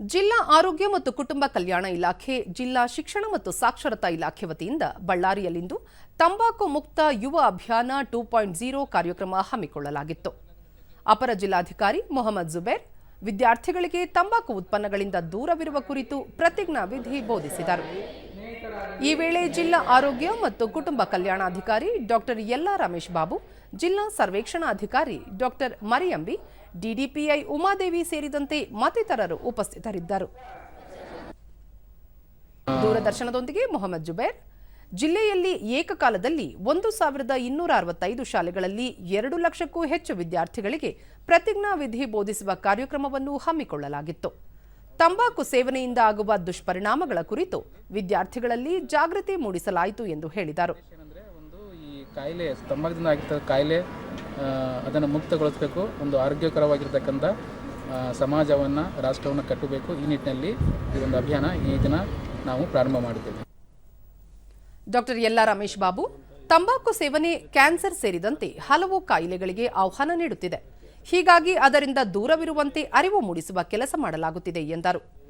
ಜಿಲ್ಲಾ ಆರೋಗ್ಯ ಮತ್ತು ಕುಟುಂಬ ಕಲ್ಯಾಣ ಇಲಾಖೆ, ಜಿಲ್ಲಾ ಶಿಕ್ಷಣ ಮತ್ತು ಸಾಕ್ಷರತಾ ಇಲಾಖೆ ವತಿಯಿಂದ ಬಳ್ಳಾರಿಯಲ್ಲಿಂದು ತಂಬಾಕು ಮುಕ್ತ ಯುವ ಅಭಿಯಾನ ಟೂ ಪಾಯಿಂಟ್ ಜೀರೋ ಕಾರ್ಯಕ್ರಮ ಹಮ್ಮಿಕೊಳ್ಳಲಾಗಿತ್ತು. ಅಪರ ಜಿಲ್ಲಾಧಿಕಾರಿ ಮೊಹಮ್ಮದ್ ಜುಬೇರ್ ವಿದ್ಯಾರ್ಥಿಗಳಿಗೆ ತಂಬಾಕು ಉತ್ಪನ್ನಗಳಿಂದ ದೂರವಿರುವ ಕುರಿತು ಪ್ರತಿಜ್ಞಾ ವಿಧಿ ಬೋಧಿಸಿದರು. ಈ ವೇಳೆ ಜಿಲ್ಲಾ ಆರೋಗ್ಯ ಮತ್ತು ಕುಟುಂಬ ಕಲ್ಯಾಣಾಧಿಕಾರಿ ಡಾಕ್ಟರ್ ಯಲ್ಲಾ ರಮೇಶ್ ಬಾಬು, ಜಿಲ್ಲಾ ಸರ್ವೇಕ್ಷಣಾಧಿಕಾರಿ ಡಾಕ್ಟರ್ ಮರಿಯಂಬಿ, ಡಿಡಿಪಿಐ ಉಮಾದೇವಿ ಸೇರಿದಂತೆ ಮತ್ತಿತರರು ಉಪಸ್ಥಿತರಿದ್ದರು. ದೂರದರ್ಶನದೊಂದಿಗೆ ಮೊಹಮ್ಮದ್ ಜುಬೇರ್. ಜಿಲ್ಲೆಯಲ್ಲಿ ಏಕಕಾಲದಲ್ಲಿ ಒಂದು ಸಾವಿರದ ಇನ್ನೂರ ಅರವತ್ತೈದು ಶಾಲೆಗಳಲ್ಲಿ ಎರಡು ಲಕ್ಷಕ್ಕೂ ಹೆಚ್ಚು ವಿದ್ಯಾರ್ಥಿಗಳಿಗೆ ಪ್ರತಿಜ್ಞಾ ವಿಧಿ ಬೋಧಿಸುವ ಕಾರ್ಯಕ್ರಮವನ್ನು ಹಮ್ಮಿಕೊಳ್ಳಲಾಗಿತ್ತು. ತಂಬಾಕು ಸೇವನೆಯಿಂದ ಆಗುವ ದುಷ್ಪರಿಣಾಮಗಳ ಕುರಿತು ವಿದ್ಯಾರ್ಥಿಗಳಲ್ಲಿ ಜಾಗೃತಿ ಮೂಡಿಸಲಾಯಿತು ಎಂದು ಹೇಳಿದರು. ಏನಂದರೆ ಒಂದು ಈ ಕಾಯಿಲೆ ತಂಬಾಕದಿಂದ ಆಗಿರ್ತಕ್ಕ ಕಾಯಿಲೆ ಅದನ್ನು ಮುಕ್ತಗೊಳಿಸಬೇಕು ಒಂದು ಆರೋಗ್ಯಕರವಾಗಿರ್ತಕ್ಕಂಥ ಸಮಾಜವನ್ನು ರಾಷ್ಟ್ರವನ್ನು ಕಟ್ಟಬೇಕು. ಈ ನಿಟ್ಟಿನಲ್ಲಿ ಈ ಒಂದು ಅಭಿಯಾನ ಈ ದಿನ ನಾವು ಪ್ರಾರಂಭ ಮಾಡಿದ್ದೇವೆ ಡಾಕ್ಟರ್ ಎಲ್ಲ ರಮೇಶ್ ಬಾಬು ತಂಬಾಕು ಸೇವನೆ ಕ್ಯಾನ್ಸರ್ ಸೇರಿದಂತೆ ಹಲವು ಕಾಯಿಲೆಗಳಿಗೆ ಆಹ್ವಾನ ನೀಡುತ್ತಿದೆ. ಹೀಗಾಗಿ ಅದರಿಂದ ದೂರವಿರುವಂತೆ ಅರಿವು ಮೂಡಿಸುವ ಕೆಲಸ ಮಾಡಲಾಗುತ್ತಿದೆ ಎಂದರು.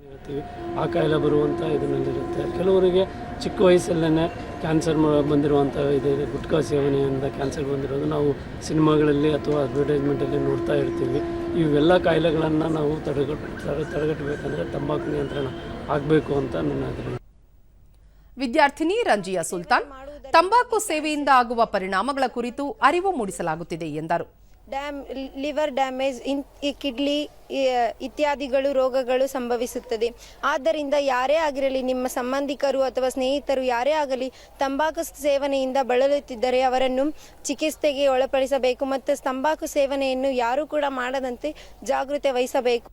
ಆ ಕಾಯಿಲೆ ಬರುವಂಥ ಇದರಲ್ಲಿರುತ್ತೆ ಕೆಲವರಿಗೆ ಚಿಕ್ಕ ವಯಸ್ಸಲ್ಲೇ ಕ್ಯಾನ್ಸರ್ ಬಂದಿರುವಂಥ ಇದೆ ಗುಟ್ಕಾ ಸೇವನೆಯಿಂದ ಕ್ಯಾನ್ಸರ್ ಬಂದಿರೋದು ನಾವು ಸಿನಿಮಾಗಳಲ್ಲಿ ಅಥವಾ ಅಡ್ವರ್ಟೈಸ್ಮೆಂಟಲ್ಲಿ ನೋಡ್ತಾ ಇರ್ತೀವಿ. ಇವೆಲ್ಲ ಕಾಯಿಲೆಗಳನ್ನು ನಾವು ತಡೆಗಟ್ಟು ತಡೆ- ತಡೆಗಟ್ಟಬೇಕಂದ್ರೆ ತಂಬಾಕು ನಿಯಂತ್ರಣ ಆಗಬೇಕು ಅಂತ ನನ್ನ ಅಭಿಪ್ರಾಯ. ವಿದ್ಯಾರ್ಥಿನಿ ರಂಜಿಯಾ ಸುಲ್ತಾನ್ ತಂಬಾಕು ಸೇವೆಯಿಂದ ಆಗುವ ಪರಿಣಾಮಗಳ ಕುರಿತು ಅರಿವು ಮೂಡಿಸಲಾಗುತ್ತಿದೆ ಎಂದರು. ಡ್ಯಾಮ್ ಲಿವರ್ ಡ್ಯಾಮೇಜ್ ಇನ್ ಈ ಕಿಡ್ಲಿ ಇತ್ಯಾದಿಗಳು ರೋಗಗಳು ಸಂಭವಿಸುತ್ತದೆ. ಆದ್ದರಿಂದ ಯಾರೇ ಆಗಿರಲಿ, ನಿಮ್ಮ ಸಂಬಂಧಿಕರು ಅಥವಾ ಸ್ನೇಹಿತರು ಯಾರೇ ಆಗಲಿ, ತಂಬಾಕು ಸೇವನೆಯಿಂದ ಬಳಲುತ್ತಿದ್ದರೆ ಅವರನ್ನು ಚಿಕಿತ್ಸೆಗೆ ಒಳಪಡಿಸಬೇಕು ಮತ್ತು ತಂಬಾಕು ಸೇವನೆಯನ್ನು ಯಾರೂ ಕೂಡ ಮಾಡದಂತೆ ಜಾಗೃತೆ ವಹಿಸಬೇಕು.